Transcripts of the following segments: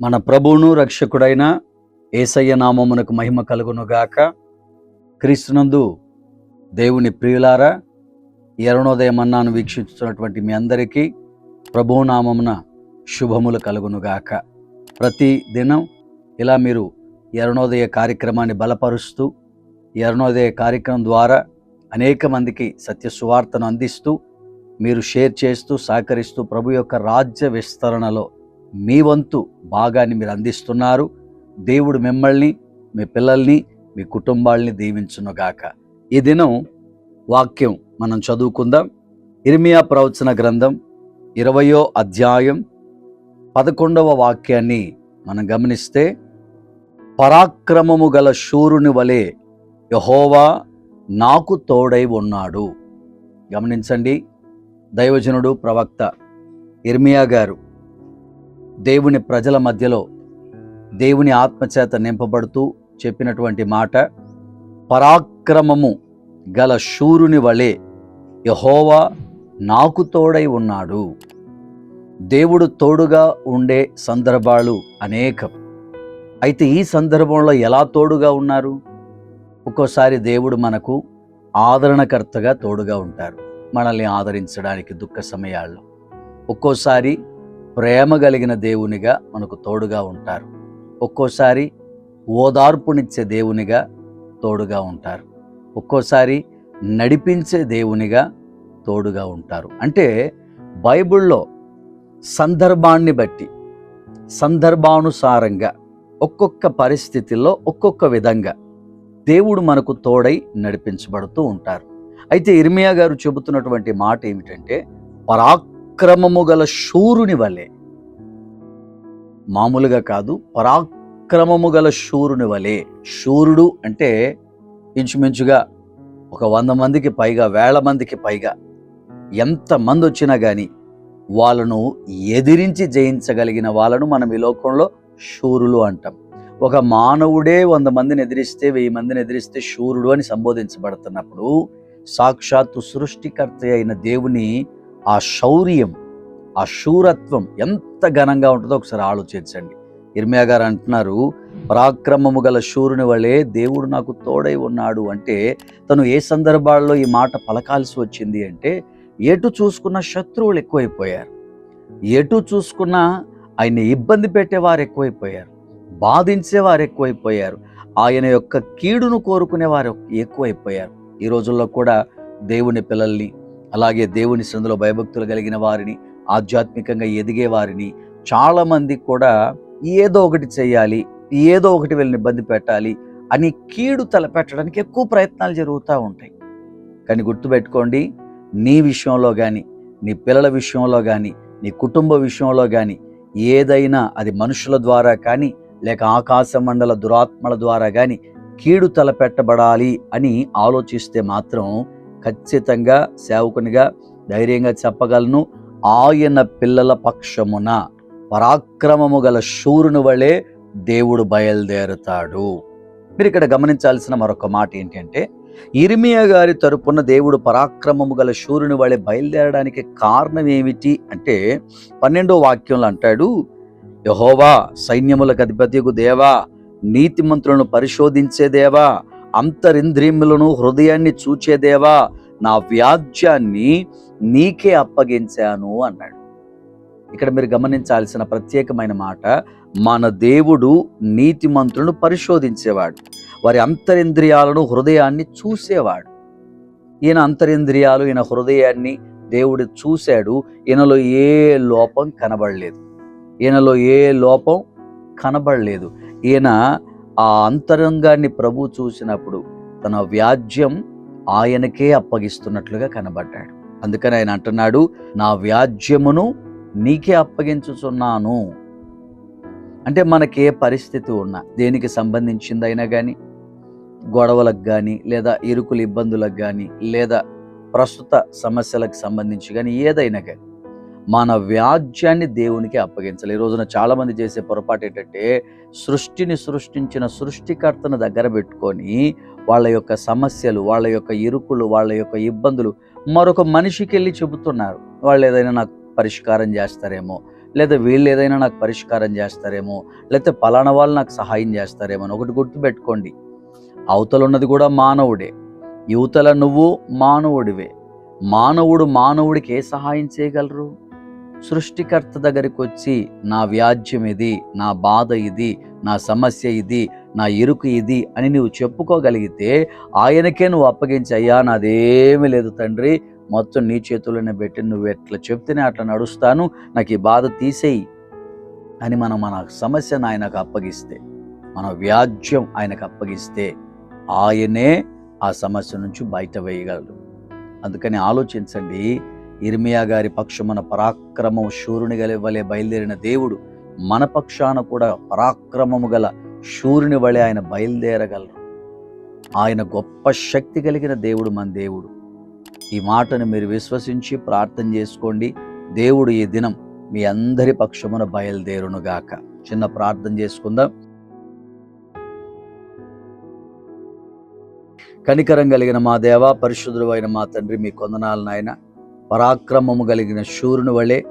మన ప్రభువును రక్షకుడైన ఏసయ్య నామమునకు మహిమ కలుగునుగాక. క్రీస్తునందు దేవుని ప్రియులారా ఈ అన్నాను వీక్షిస్తున్నటువంటి మీ అందరికీ ప్రభువు నామమున శుభములు కలుగునుగాక. ప్రతి దినం ఇలా మీరు ఎరుణోదయ కార్యక్రమాన్ని బలపరుస్తూ ఈ కార్యక్రమం ద్వారా అనేక మందికి సత్య సువార్తను అందిస్తూ మీరు షేర్ చేస్తూ సహకరిస్తూ ప్రభు యొక్క రాజ్య విస్తరణలో మీ వంతు భాగాన్ని మీరు అందిస్తున్నారు. దేవుడు మిమ్మల్ని మీ పిల్లల్ని మీ కుటుంబాల్ని దీవించునుగాక. ఈ దినం వాక్యం మనం చదువుకుందాం. ఇర్మియా ప్రవచన గ్రంథం ఇరవయో అధ్యాయం పదకొండవ వాక్యాన్ని మనం గమనిస్తే పరాక్రమము గల శూరుని వలె యహోవా నాకు తోడై ఉన్నాడు. గమనించండి దైవజనుడు ప్రవక్త ఇర్మియా గారు దేవుని ప్రజల మధ్యలో దేవుని ఆత్మచేత నింపబడుతూ చెప్పినటువంటి మాట పరాక్రమము గల శూరుని వలె యహోవా నాకు తోడై ఉన్నాడు. దేవుడు తోడుగా ఉండే సందర్భాలు అనేకం. అయితే ఈ సందర్భంలో ఎలా తోడుగా ఉన్నారు? ఒక్కోసారి దేవుడు మనకు ఆదరణకర్తగా తోడుగా ఉంటారు. మనల్ని ఆదరించడానికి దుఃఖ సమయాల్లో. ఒక్కోసారి ప్రేమ కలిగిన దేవునిగా మనకు తోడుగా ఉంటారు. ఒక్కోసారి ఓదార్పునిచ్చే దేవునిగా తోడుగా ఉంటారు. ఒక్కోసారి నడిపించే దేవునిగా తోడుగా ఉంటారు. అంటే బైబిల్లో సందర్భాన్ని బట్టి సందర్భానుసారంగా ఒక్కొక్క పరిస్థితుల్లో ఒక్కొక్క విధంగా దేవుడు మనకు తోడై నడిపించబడుతూ ఉంటారు. అయితే ఇర్మియా గారు చెబుతున్నటువంటి మాట ఏమిటంటే పరాక్రమము గల శూరుని వలె మామూలుగా కాదు పరాక్రమము గల శూరుని వలె. శూరుడు అంటే ఇంచుమించుగా ఒక వంద మందికి పైగా వేల మందికి పైగా ఎంతమంది వచ్చినా కానీ వాళ్ళను ఎదిరించి జయించగలిగిన వాళ్ళను మనం ఈ లోకంలో శూరులు అంటాం. ఒక మానవుడే వంద మందిని ఎదిరిస్తే వెయ్యి మందిని ఎదిరిస్తే శూరుడు అని సంబోధించబడుతున్నప్పుడు సాక్షాత్తు సృష్టికర్త అయిన దేవుని ఆ శౌర్యం ఆ శూరత్వం ఎంత ఘనంగా ఉంటుందో ఒకసారి ఆలోచించండి. ఇర్మియా గారు అంటున్నారు పరాక్రమము గల శూరుని వలె దేవుడు నాకు తోడై ఉన్నాడు. అంటే తను ఏ సందర్భాల్లో ఈ మాట పలకాల్సి వచ్చింది అంటే ఎటు చూసుకున్న శత్రువులు ఎక్కువైపోయారు. ఎటు చూసుకున్న ఆయన ఇబ్బంది పెట్టేవారు ఎక్కువైపోయారు. బాధించేవారు ఎక్కువైపోయారు. ఆయన యొక్క కీడును కోరుకునేవారు ఎక్కువైపోయారు. ఈ రోజుల్లో కూడా దేవుని పిల్లల్ని అలాగే దేవుని సందులో భయభక్తులు కలిగిన వారిని ఆధ్యాత్మికంగా ఎదిగే వారిని చాలామంది కూడా ఏదో ఒకటి చేయాలి ఏదో ఒకటి వీళ్ళని ఇబ్బంది పెట్టాలి అని కీడు తలపెట్టడానికి ఎక్కువ ప్రయత్నాలు జరుగుతూ ఉంటాయి. కానీ గుర్తుపెట్టుకోండి నీ విషయంలో కానీ నీ పిల్లల విషయంలో కానీ నీ కుటుంబ విషయంలో కానీ ఏదైనా అది మనుషుల ద్వారా కానీ లేక ఆకాశ మండల దురాత్మల ద్వారా కానీ కీడు తలపెట్టబడాలి అని ఆలోచిస్తే మాత్రం ఖచ్చితంగా సేవకునిగా ధైర్యంగా చెప్పగలను. ఆయన పిల్లల పక్షమున పరాక్రమము గల శూరుని వలె దేవుడు బయలుదేరుతాడు. మీరు ఇక్కడ గమనించాల్సిన మరొక మాట ఏంటంటే ఇర్మియా గారి తరపున దేవుడు పరాక్రమము గల శూరుని వలె బయలుదేరడానికి కారణం ఏమిటి అంటే పన్నెండో వాక్యంలో అంటాడు యహోవా సైన్యములకు అధిపతికు దేవా నీతిమంతులను పరిశోధించే దేవా అంతరింద్రియములను హృదయాన్ని చూచే దేవా నా వ్యాజ్యాన్ని నీకే అప్పగించాను అన్నాడు. ఇక్కడ మీరు గమనించాల్సిన ప్రత్యేకమైన మాట మన దేవుడు నీతిమంతులను పరిశోధించేవాడు. వారి అంతరింద్రియాలను హృదయాన్ని చూసేవాడు. ఈయన అంతరింద్రియాలు ఈయన హృదయాన్ని దేవుడు చూశాడు. ఈయనలో ఏ లోపం కనబడలేదు. ఈయనలో ఏ లోపం కనబడలేదు. ఈయన ఆ అంతరంగాన్ని ప్రభు చూసినప్పుడు తన వ్యాజ్యం ఆయనకే అప్పగిస్తున్నట్లుగా కనబడ్డాడు. అందుకని ఆయన అంటున్నాడు నా వ్యాజ్యమును నీకే అప్పగించుచున్నాను. అంటే మనకి ఏ పరిస్థితి ఉన్నా దేనికి సంబంధించిందైనా కానీ గొడవలకు కానీ లేదా ఇరుకుల ఇబ్బందులకు కానీ లేదా ప్రస్తుత సమస్యలకు సంబంధించి కానీ ఏదైనా కానీ మన వ్యాజ్యాన్ని దేవునికి అప్పగించాలి. ఈ రోజున చాలామంది చేసే పొరపాటు ఏంటంటే సృష్టిని సృష్టించిన సృష్టికర్తను దగ్గర పెట్టుకొని వాళ్ళ యొక్క సమస్యలు వాళ్ళ యొక్క ఇరుకులు వాళ్ళ యొక్క ఇబ్బందులు మరొక మనిషికి వెళ్ళి చెబుతున్నారు. వాళ్ళు ఏదైనా నాకు పరిష్కారం చేస్తారేమో లేదా వీళ్ళు ఏదైనా నాకు పరిష్కారం చేస్తారేమో లేకపోతే పలానా వాళ్ళు నాకు సహాయం చేస్తారేమో అని ఒకటి గుర్తుపెట్టుకోండి. అవతల ఉన్నది కూడా మానవుడే. యువతల నువ్వు మానవుడివే. మానవుడు మానవుడికి ఏ సహాయం చేయగలరు? సృష్టికర్త దగ్గరికి వచ్చి నా వ్యాజ్యం ఇది నా బాధ ఇది నా సమస్య ఇది నా ఇరుకు ఇది అని నువ్వు చెప్పుకోగలిగితే ఆయనకే నువ్వు అప్పగించి అయ్యా నాదేమీ లేదు తండ్రి. మొత్తం నీ చేతుల్లోనే పెట్టి నువ్వు ఎట్లా చెప్తేనే అట్లా నడుస్తాను. నాకు ఈ బాధ తీసేయి. అని మనం మన సమస్యను ఆయనకు అప్పగిస్తే మన వ్యాజ్యం ఆయనకు అప్పగిస్తే ఆయనే ఆ సమస్య నుంచి బయట వేయగలడు. అందుకని ఆలోచించండి. ఇర్మియా గారి పక్షమున పరాక్రమం శూరుని గల వలె బయలుదేరిన దేవుడు మన పక్షాన కూడా పరాక్రమము గల శూరుని వలె ఆయన బయలుదేరగలరు. ఆయన గొప్ప శక్తి కలిగిన దేవుడు మన దేవుడు. ఈ మాటను మీరు విశ్వసించి ప్రార్థన చేసుకోండి. దేవుడు ఈ దినం మీ అందరి పక్షమున బయలుదేరునుగాక. చిన్న ప్రార్థన చేసుకుందాం. కనికరం కలిగిన మా దేవ పరిశుద్ధుడు అయిన మా తండ్రి మీ కొందనాలు నాయన పరాక్రమము కలిగిన శూరుని వలె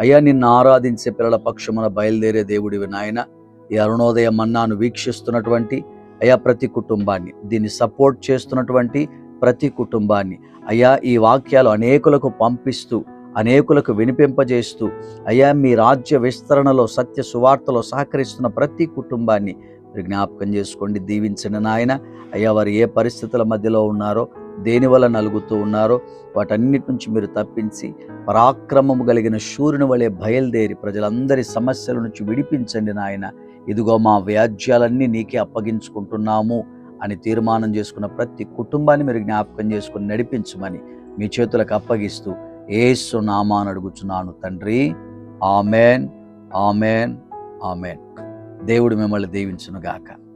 అయ్యా నిన్ను ఆరాధించే పిల్లల పక్షమున బయలుదేరే దేవుడివి నాయన. ఈ అరుణోదయ మన్నాను వీక్షిస్తున్నటువంటి అయ్యా ప్రతి కుటుంబాన్ని దీన్ని సపోర్ట్ చేస్తున్నటువంటి ప్రతి కుటుంబాన్ని అయ్యా ఈ వాక్యాలు అనేకులకు పంపిస్తూ అనేకులకు వినిపింపజేస్తూ అయ్యా మీ రాజ్య విస్తరణలో సత్య సువార్తలో సహకరిస్తున్న ప్రతి కుటుంబాన్ని జ్ఞాపకం చేసుకోండి. దీవించండి నాయన అయ్యా వారు ఏ పరిస్థితుల మధ్యలో ఉన్నారో దేని వల్ల నలుగుతూ ఉన్నారో వాటన్నిటి నుంచి మీరు తప్పించి పరాక్రమము కలిగిన సూర్యుని వలె బయలుదేరి ప్రజలందరి సమస్యల నుంచి విడిపించండి నాయన. ఇదిగో మా వ్యాజ్యాలన్నీ నీకే అప్పగించుకుంటున్నాము అని తీర్మానం చేసుకున్న ప్రతి కుటుంబాన్ని మీరు జ్ఞాపకం చేసుకుని నడిపించమని మీ చేతులకు అప్పగిస్తూ ఏసు నామాను అడుగుచున్నాను తండ్రి. Amen amen amen. దేవుడు మిమ్మల్ని దీవించునుగాక.